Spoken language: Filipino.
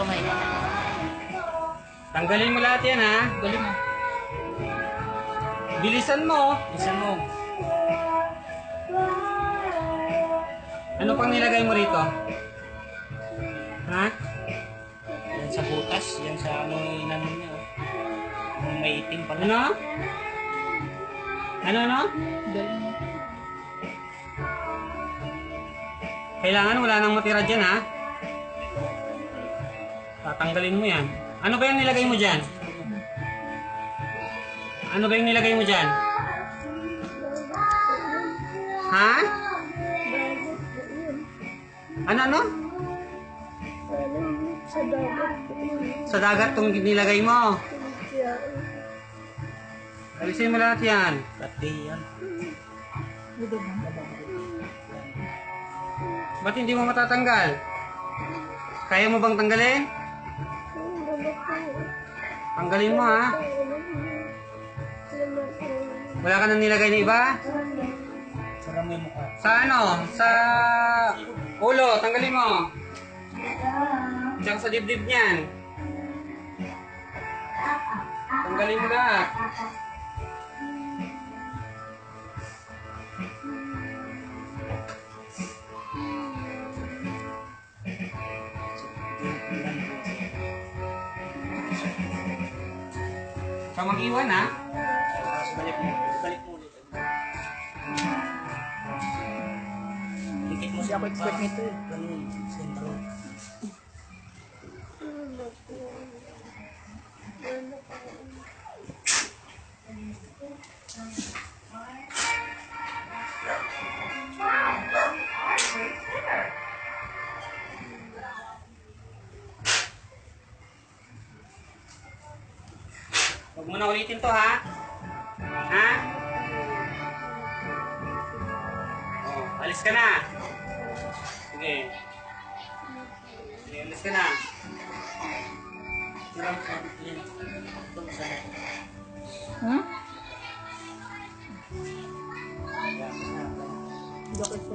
kamay. Tanggalin mo lahat yan ha. Galing mo. Bilisan mo. Isa mo. Ano pang nilagay mo rito? Ha? Yan sa butas. Yan sa ano inano niya. Yung may itim pala. Ano? Ano, ano? Mo. Kailangan wala nang matira dyan ha. Tatanggalin mo yan. Ano ba yung nilagay mo dyan? Ano ba yung nilagay mo dyan? Ha? Ano, ano? Sa dagat po yun. Sa dagat tong nilagay mo. Alisin mo lahat yan. Birthday yan. Ba't hindi mo matatanggal? Kaya mo bang tanggalin? Tanggalin mo ha. Wala ka nang nilagay na iba? Sa ano? Sa ulo, tanggalin mo. Tsaka sa dibdib niyan. Tanggalin mo lahat. Sa mag-iwan ha? Tapos balik mo. Balik mo ulit. Dikit mo siya. Ako expert nito eh. Yun? Sentro. Huwag mo na ulitin to, ha? Ha? Oh, alis ka na. Sige. Sige, alis ka na. Hmm? Dokit ko